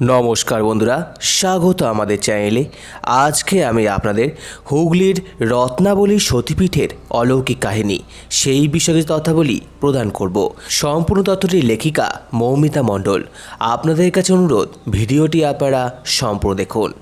নমস্কার বন্ধুরা, স্বাগত আমাদের চ্যানেলে। আজকে আমি আপনাদের হুগলির রত্নাবলী সতীপীঠের অলৌকিক কাহিনী, সেই বিষয়ে তথ্যাবলী প্রদান করব। সম্পূর্ণ তথ্যটির লেখিকা মৌমিতা মণ্ডল। আপনাদের কাছে অনুরোধ, ভিডিওটি আপনারা সম্পূর্ণ দেখুন।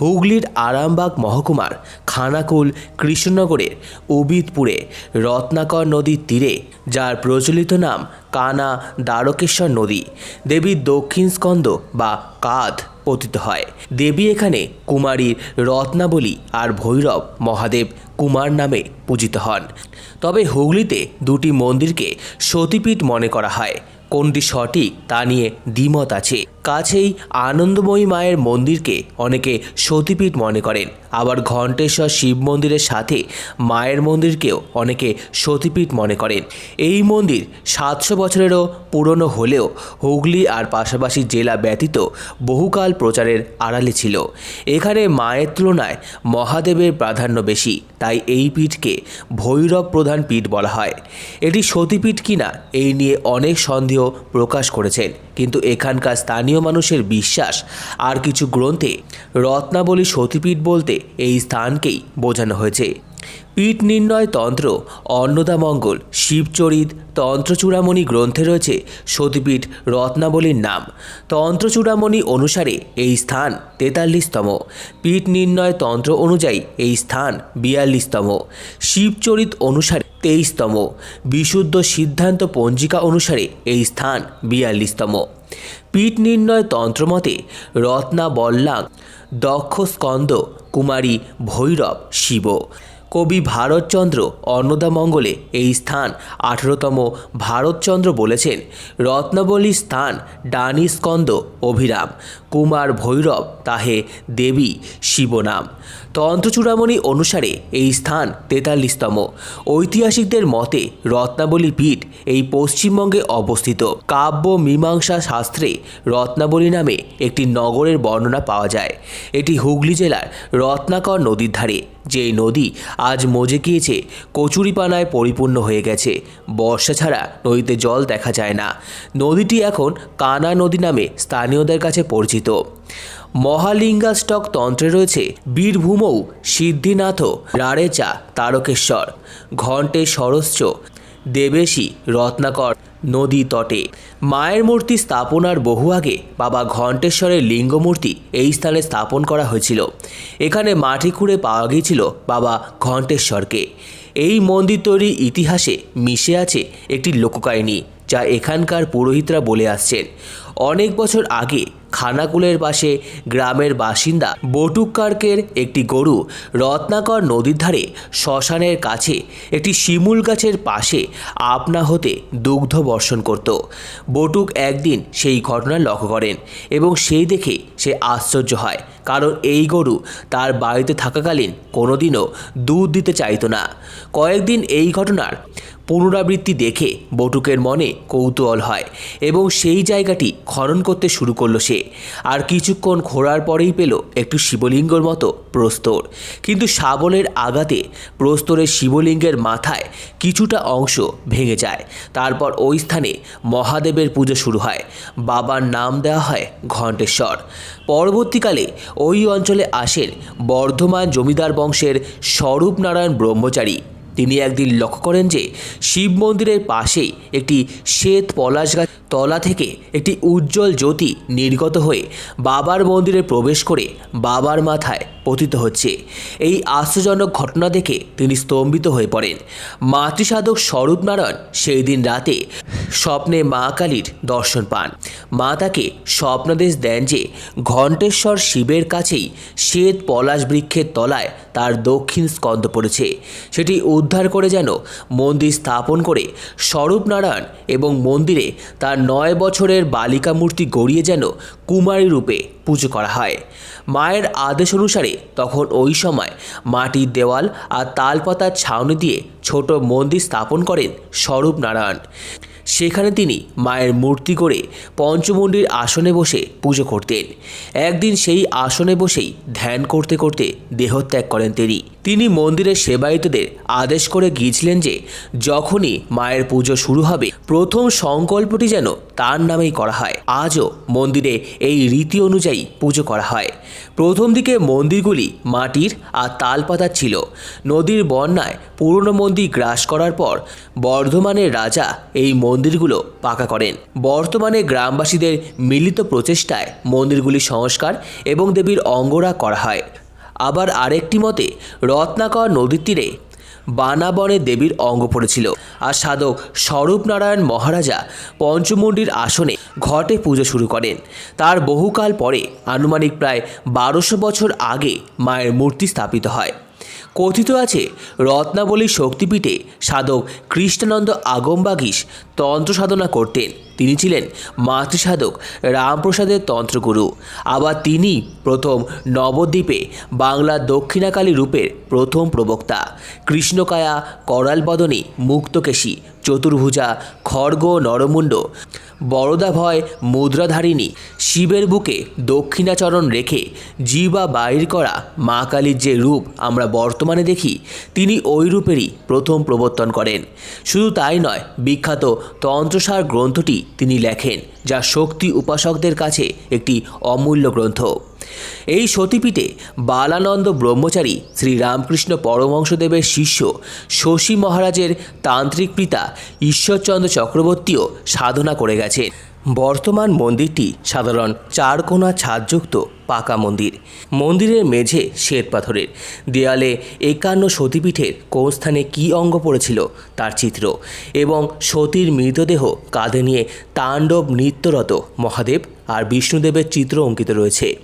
হুগলির আরামবাগ মহকুমার খানাকুল কৃষ্ণনগরের উবিদপুরে রত্নাকর নদীর তীরে, যার প্রচলিত নাম কানা দ্বারকেশ্বর নদী। দেবীর দক্ষিণ স্কন্দ বা কাঁধ পতিত হয়। দেবী এখানে কুমারীর রত্নাবলী আর ভৈরব মহাদেব কুমার নামে পূজিত হন। তবে হুগলিতে দুটি মন্দিরকে সতীপীঠ মনে করা হয়। কোনটি সঠিক তা নিয়ে দ্বিমত আছে। কাছেই আনন্দময়ী মায়ের মন্দিরকে অনেকে সতীপীঠ মনে করেন। আবার ঘণ্টেশ্বর শিব মন্দিরের সাথে মায়ের মন্দিরকেও অনেকে সতীপীঠ মনে করেন। এই মন্দির সাতশো বছরেরও পুরনো হলেও হুগলি আর পাশাপাশি জেলা ব্যতীত বহুকাল প্রচারের আড়ালে ছিল। এখানে মায়ের তুলনায় মহাদেবের প্রাধান্য বেশি, তাই এই পীঠকে ভৈরব প্রধান পীঠ বলা হয়। এটি সতীপীঠ কিনা এই নিয়ে অনেক সন্দেহ প্রকাশ করেছেন, কিন্তু এখানকার স্থানীয় মানুষের বিশ্বাস আর কিছু গ্রন্থে রত্নাবলী সতীপীঠ বলতে এই স্থানকেই বোঝানো হয়েছে। পীঠ নির্ণয় তন্ত্র অন্নদামঙ্গল শিবচরিত, তন্ত্রচূড়ামণি গ্রন্থে রয়েছে সতীপীঠ রত্নাবলীর নাম। তন্ত্রচূড়ামণি অনুসারে এই স্থান তেতাল্লিশতম। পীঠ নির্ণয় তন্ত্র অনুযায়ী এই স্থান বিয়াল্লিশতম। শিবচরিত অনুসারে তেইশতম। বিশুদ্ধ সিদ্ধান্ত পঞ্জিকা অনুসারে এই স্থান বিয়াল্লিশতম। পীঠ নির্ণয় তন্ত্রমতে রত্না বল্লাং দক্ষ স্কন্দ, কুমারী ভৈরব, শিব। কবি ভারতচন্দ্র অন্নদামঙ্গলে এই স্থান আঠেরোতম ভারতচন্দ্র বলেছেন। রত্নাবলী স্থান ডানি স্কন্দ অভিরাম। কুমার ভৈরব, তাহে দেবী শিবনাম। তন্ত্রচূড়ামণি অনুসারে এই স্থান তেতাল্লিশতম। ঐতিহাসিকদের মতে রত্নাবলী পীঠ এই পশ্চিমবঙ্গে অবস্থিত। কাব্য মীমাংসা শাস্ত্রে রত্নাবলী নামে একটি নগরের বর্ণনা পাওয়া যায়। এটি হুগলি জেলার রত্নাকর নদীর ধারে। যেই নদী আজ মজে গিয়েছে, কচুরিপানায় পরিপূর্ণ হয়ে গেছে। বর্ষা ছাড়া নদীতে জল দেখা যায় না। নদীটি এখন কানা নদী নামে স্থানীয়দের কাছে পরিচিত। মহালিঙ্গাষ্টক তন্ত্রে রয়েছে বীরভূমৌ, সিদ্ধিনাথ, রাড়েচা, তারকেশ্বর ঘণ্টে সরস্য, দেবেশী, রত্নাকর, নদী তটে। মায়ের মূর্তি স্থাপনার বহু আগে বাবা ঘণ্টেশ্বরের লিঙ্গমূর্তি এই স্থানে স্থাপন করা হয়েছিল। এখানে মাটি খুঁড়ে পাওয়া গিয়েছিল বাবা ঘণ্টেশ্বরকে এই মন্দির তৈরির ইতিহাসে মিশে আছে একটি লোককাহিনী। যা এখানকার পুরোহিতরা বলে আসছেন। অনেক বছর আগে খানাকুলের পাশে গ্রামের বাসিন্দা বটুকার্কের একটি গরু রত্নাকর নদীর ধারে শ্মশানের কাছে একটি শিমুল গাছের পাশে আপনা হতে দুগ্ধ বর্ষণ করত। বটুক একদিন সেই ঘটনা লক্ষ্য করেন এবং সেই দেখে সে আশ্চর্য হয়, কারণ এই গরু তার বাড়িতে থাকাকালীন কোনোদিনও দুধ দিতে চাইতো না। কয়েকদিন এই ঘটনার পুনরাবৃত্তি দেখে বটুকের মনে কৌতূহল হয় এবং সেই জায়গাটি খনন করতে শুরু করল সে। আর কিছুক্ষণ ঘোরার পরেই পেল একটু শিবলিঙ্গর মতো প্রস্তর। কিন্তু শাবলের আঘাতে প্রস্তরের শিবলিঙ্গের মাথায় কিছুটা অংশ ভেঙে যায়। তারপর ওই স্থানে মহাদেবের পুজো শুরু হয়। বাবার নাম দেওয়া হয় ঘণ্টেশ্বর। পরবর্তীকালে ওই অঞ্চলে আসেন বর্ধমান জমিদার বংশের স্বরূপ নারায়ণ ব্রহ্মচারী। তিনি একদিন লক্ষ্য করেন যে শিব মন্দিরের পাশেই একটি শ্বেত পলাশ গাছ তলা থেকে একটি উজ্জ্বল জ্যোতি নির্গত হয়ে বাবার মন্দিরে প্রবেশ করে বাবার মাথায় পতিত হচ্ছে। এই আশ্চর্যজনক ঘটনা দেখে তিনি স্তম্ভিত হয়ে পড়েন। মাতৃসাধক স্বরূপ নারায়ণ সেই দিন রাতে স্বপ্নে মা কালীর দর্শন পান। মা তাকে স্বপ্নাদেশ দেন যে ঘণ্টেশ্বর শিবের কাছেই শ্বেত পলাশ বৃক্ষের তলায় তার দক্ষিণ স্কন্দ পড়েছে। সেটি উদ্ধার করে যেন মন্দির স্থাপন করে স্বরূপ নারায়ণ এবং মন্দিরে তার নয় বছরের বালিকা মূর্তি গড়িয়ে যেন কুমারী রূপে পুজো করা হয়। মায়ের আদেশ অনুসারে তখন ওই সময় মাটির দেওয়াল আর তালপাতার ছাউনি দিয়ে ছোট মন্দির স্থাপন করেন স্বরূপ নারায়ণ। সেখানে তিনি মায়ের মূর্তি করে পঞ্চমুণ্ডির আসনে বসে পুজো করতেন। একদিন সেই আসনে বসেই ধ্যান করতে করতে দেহত্যাগ করেন তিনি। তিনি মন্দিরের সেবায়িতদের আদেশ করে গিয়েছিলেন যে, যখনই মায়ের পুজো শুরু হবে, প্রথম সংকল্পটি যেন তার নামেই করা হয়। আজও মন্দিরে এই রীতি অনুযায়ী পুজো করা হয়। প্রথম দিকে মন্দিরগুলি মাটির আর তালপাতার ছিল। নদীর বন্যায় পুরনো মন্দির গ্রাস করার পর বর্ধমানের রাজা এই মন্দিরগুলো পাকা করেন। বর্তমানে গ্রামবাসীদের মিলিত প্রচেষ্টায় মন্দিরগুলি সংস্কার এবং দেবীর অঙ্গরা করা হয়। আবার আরেকটি মতে, রত্নাকর নদীর তীরে বানাবনে দেবীর অঙ্গ পড়েছিল। আর সাধক স্বরূপনারায়ণ মহারাজা পঞ্চমুণ্ডির আসনে ঘটে পুজো শুরু করেন। তার বহুকাল পরে আনুমানিক প্রায় বারোশো বছর আগে মায়ের মূর্তি স্থাপিত হয়। কথিত আছে রত্নাবলী শক্তিপীঠে সাধক কৃষ্ণানন্দ আগমবাগীশ তন্ত্র সাধনা করতেন। তিনি ছিলেন মাতৃসাধক রামপ্রসাদের তন্ত্রগুরু। আবার তিনি প্রথম নবদ্বীপে বাংলার দক্ষিণাকালী রূপের প্রথম প্রবক্তা। কৃষ্ণকায়া, করালবদনী, মুক্তকেশী, চতুর্ভুজা, খড়গ, নরমুণ্ড বরদাভয় মুদ্রাধারিণী। শিবের বুকে দক্ষিণাচরণ রেখে জীবা বাইর করা মা কালীর যে রূপ আমরা বর্তমানে দেখি, তিনি ওই রূপেরই প্রথম প্রবর্তন করেন। শুধু তাই নয়, বিখ্যাত তন্ত্রসার গ্রন্থটি তিনি লেখেন, যা শক্তি উপাসকদের কাছে একটি অমূল্য গ্রন্থ। এই সতীপীঠে বালানন্দ ব্রহ্মচারী শ্রী রামকৃষ্ণ পরমহংসদেবের শিষ্য শশী মহারাজের তান্ত্রিক পিতা ঈশ্বরচন্দ্র চক্রবর্তীও সাধনা করে গেছেন। বর্তমান মন্দিরটি সাধারণ চারকোনা ছাদযুক্ত পাকা মন্দির। মন্দিরের মেঝে শ্বেত পাথরের। দেয়ালে একান্ন সতীপীঠের কোন স্থানে কী অঙ্গ পড়েছিল তার চিত্র এবং সতীর মৃতদেহ কাঁধে নিয়ে তাণ্ডব নৃত্যরত মহাদেব আর বিষ্ণুদেবের চিত্র অঙ্কিত রয়েছে।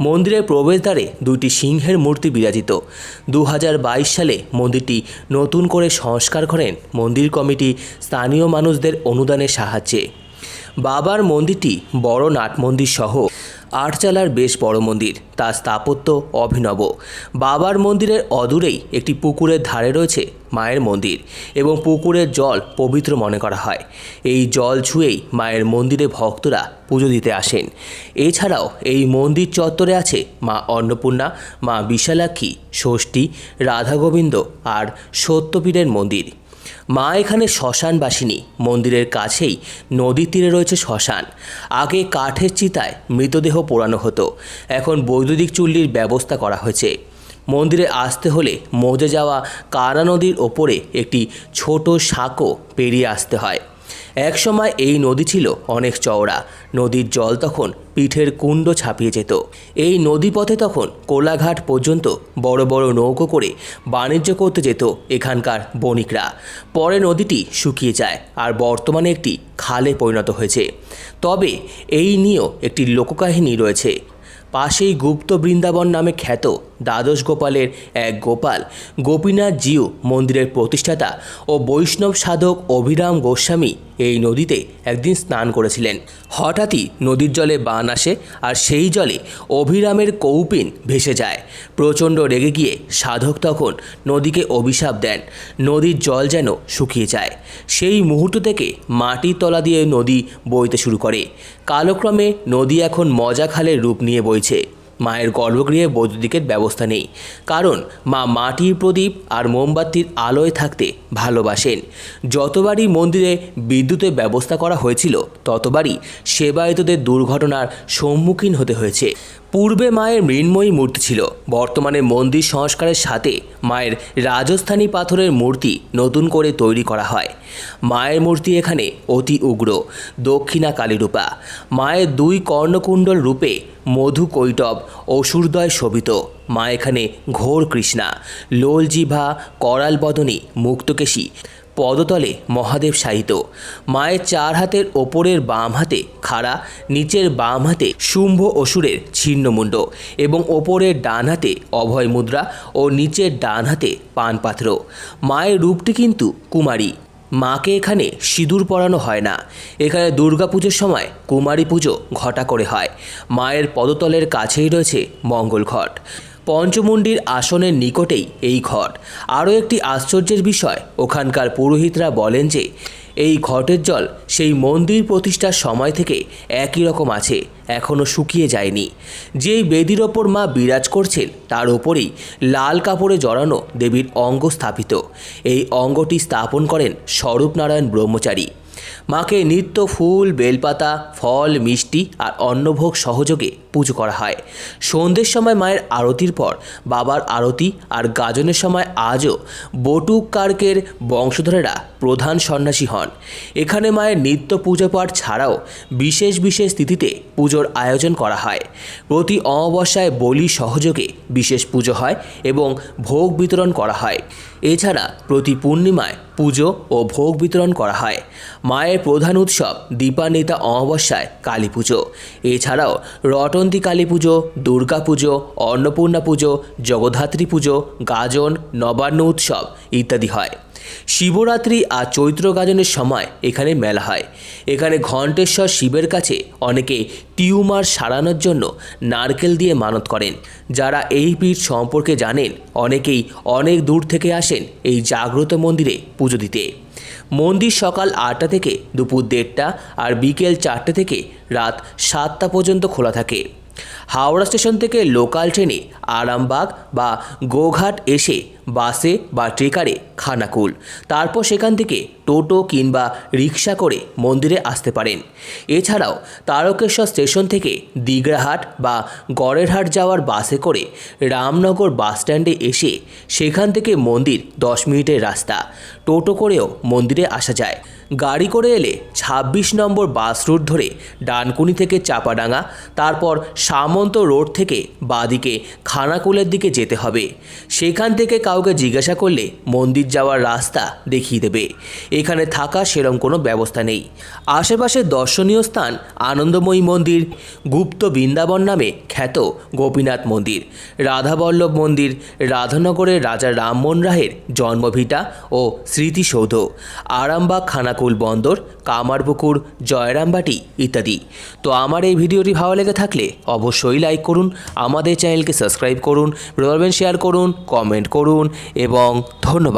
মন্দিরের প্রবেশদ্বারে দুইটি সিংহের মূর্তি বিরাজিত। দু হাজার বাইশ সালে মন্দিরটি নতুন করে সংস্কার করেন মন্দির কমিটি স্থানীয় মানুষদের অনুদানের সাহায্যে। বাবার মন্দিরটি বড় নাট মন্দির সহ আটচালার বেশ বড় মন্দির, তার স্থাপত্য অভিনব। বাবার মন্দিরের অদূরেই একটি পুকুরের ধারে রয়েছে মায়ের মন্দির এবং পুকুরের জল পবিত্র মনে করা হয়। এই জল ছুঁয়েই মায়ের মন্দিরে ভক্তরা পুজো দিতে আসেন। এছাড়াও এই মন্দির চত্বরে আছে মা অন্নপূর্ণা, মা বিশালাক্ষী, ষষ্ঠী, রাধাগোবিন্দ আর সত্যপীরের মন্দির। মা এখানে শ্মশানবাসিনী মন্দিরের কাছেই নদীর তীরে রয়েছে শ্মশান। আগে কাঠের চিতায় মৃতদেহ পোড়ানো হতো। এখন বৈদ্যুতিক চুল্লির ব্যবস্থা করা হয়েছে। মন্দিরে আসতে হলে মজে যাওয়া কারা নদীর ওপরে একটি ছোট সাঁকো পেরিয়ে আসতে হয়। একসময় এই নদী ছিল অনেক চওড়া। নদীর জল তখন পিঠের কুণ্ড ছাপিয়ে যেত। এই নদীপথে তখন কোলাঘাট পর্যন্ত বড় বড় নৌকো করে বাণিজ্য করতে যেত এখানকার বণিকরা। পরে নদীটি শুকিয়ে যায় আর বর্তমানে একটি খালে পরিণত হয়েছে। তবে এই নিয়েও একটি লোককাহিনী রয়েছে। পাশেই গুপ্ত বৃন্দাবন নামে খ্যাত দ্বাদশ গোপালের এক গোপাল, গোপীনাথ জিউ মন্দিরের প্রতিষ্ঠাতা ও বৈষ্ণব সাধক অভিরাম গোস্বামী এই নদীতে একদিন স্নান করেছিলেন। হঠাৎই নদীর জলে বান আসে আর সেই জলে অভিরামের কৌপিন ভেসে যায়। প্রচণ্ড রেগে গিয়ে সাধক তখন নদীকে অভিশাপ দেন। নদীর জল যেন শুকিয়ে যায়। সেই মুহূর্ত থেকে মাটির তলা দিয়ে নদী বইতে শুরু করে। কালক্রমে নদী এখন মজা খালের রূপ নিয়ে বইছে। মায়ের গর্ভগৃহে বৈদ্যুতিকের ব্যবস্থা নেই। কারণ মা মাটির প্রদীপ আর মোমবাতির আলোয় থাকতে ভালোবাসেন। যতবারই মন্দিরে বিদ্যুতের ব্যবস্থা করা হয়েছিল, ততবারই সেবায়তদের দুর্ঘটনার সম্মুখীন হতে হয়েছে। পূর্বে মায়ের মৃন্ময়ী মূর্তি ছিল। বর্তমানে মন্দির সংস্কারের সাথে মায়ের রাজস্থানী পাথরের মূর্তি নতুন করে তৈরি করা হয়। মায়ের মূর্তি এখানে অতি উগ্র দক্ষিণা কালীরূপা মায়ের দুই কর্ণকুণ্ডল রূপে মধু কৈটব, অসুরদয় শোভিত। মা এখানে ঘোর কৃষ্ণা, লোলজিভা করাল বদনী মুক্তকেশী, পদতলে মহাদেব সাহিত মায়ের চার হাতের ওপরের বাম হাতে খাড়া, নিচের বাম হাতে শুম্ভ অসুরের ছিন্নমুণ্ড এবং ওপরের ডান হাতে অভয় মুদ্রা ও নিচের ডান হাতে পানপাত্র। মায়ের রূপটি কিন্তু কুমারী। মাকে এখানে সিঁদুর পরানো হয় না। এখানে দুর্গাপুজোর সময় কুমারী পুজো ঘটা করে হয়। মায়ের পদতলের কাছেই রয়েছে মঙ্গল ঘট। পঞ্চমুণ্ডির আসনের নিকটেই এই ঘট। আরও একটি আশ্চর্যের বিষয়, ওখানকার পুরোহিতরা বলেন যে এই ঘটের জল সেই মন্দির প্রতিষ্ঠার সময় থেকে একই রকম আছে এখনও শুকিয়ে যায়নি। যেই বেদির ওপর মা বিরাজ করছেন, তার ওপরেই লাল কাপড়ে জড়ানো দেবীর অঙ্গ স্থাপিত। এই অঙ্গটি স্থাপন করেন স্বরূপনারায়ণ ব্রহ্মচারী। মাকে নিত্য ফুল, বেলপাতা, ফল, মিষ্টি আর অন্নভোগ সহযোগে পুজো করা হয়। সন্ধ্যের সময় মায়ের আরতির পর বাবার আরতি আর গাজনের সময় আজও বটুক কার্কের বংশধরেরা প্রধান সন্ন্যাসী হন। এখানে মায়ের নিত্য পুজো পাঠ ছাড়াও বিশেষ বিশেষ তিথিতে পুজোর আয়োজন করা হয়। প্রতি অমাবস্যায় বলি সহযোগে বিশেষ পুজো হয় এবং ভোগ বিতরণ করা হয়। এছাড়া প্রতি পূর্ণিমায় পুজো ও ভোগ বিতরণ করা হয়। মায়ের প্রধান উৎসব দীপান্বিতা অমাবস্যায় কালী পুজো। এছাড়াও রটন্তী কালী পুজো, দুর্গা পুজো, অন্নপূর্ণা পুজো, জগদ্ধাত্রী পুজো, গাজন, নবান্ন উৎসব ইত্যাদি হয়। শিবরাত্রি আর চৈত্র গাজনের সময় এখানে মেলা হয়। এখানে ঘণ্টেশ্বর শিবের কাছে অনেকে টিউমার সারানোর জন্য নারকেল দিয়ে মানত করেন। যারা এই পীঠ সম্পর্কে জানেন, অনেকেই অনেক দূর থেকে আসেন এই জাগ্রত মন্দিরে পুজো দিতে। মন্দির সকাল আটটা থেকে দুপুর দেড়টা আর বিকেল চারটে থেকে রাত সাতটা পর্যন্ত খোলা থাকে। হাওড়া স্টেশন থেকে লোকাল ট্রেনে আরামবাগ বা গোঘাট এসে বাসে বা ট্রেকারে খানাকুল। তারপর সেখান থেকে টোটো কিংবা রিক্সা করে মন্দিরে আসতে পারেন। এছাড়াও তারকেশ্বর স্টেশন থেকে দিগড়াহাট বা গড়েরহাট যাওয়ার বাসে করে রামনগর বাস স্ট্যান্ডে এসে সেখান থেকে মন্দির দশ মিনিটের রাস্তা। টোটো করেও মন্দিরে আসা যায়। গাড়ি করে এলে ২৬ নম্বর বাস রুট ধরে ডানকুনি থেকে চাপাডাঙ্গা, তারপর সামন্ত রোড থেকে বাদিকে খানাকুলের দিকে যেতে হবে। সেখান থেকে কাউকে জিজ্ঞাসা করলে মন্দির যাওয়ার রাস্তা দেখিয়ে দেবে। এখানে থাকা সেরম কোনো ব্যবস্থা নেই। আশেপাশে দর্শনীয় স্থান আনন্দময়ী মন্দির, গুপ্ত বৃন্দাবন নামে খ্যাত গোপীনাথ মন্দির, রাধাবল্লভ মন্দির, রাধানগরের রাজা রামমোহন রায়ের জন্মভিটা ও স্মৃতিসৌধ, আরামবাগ খানাকুল বন্দর কামারপুকুর, জয়রামবাটি ইত্যাদি। তো আমার এই ভিডিওটি ভালো লেগে থাকলে অবশ্যই লাইক করুন, আমাদের চ্যানেলকে সাবস্ক্রাইব করুন বলবেন শেয়ার করুন কমেন্ট করুন এবং ধন্যবাদ।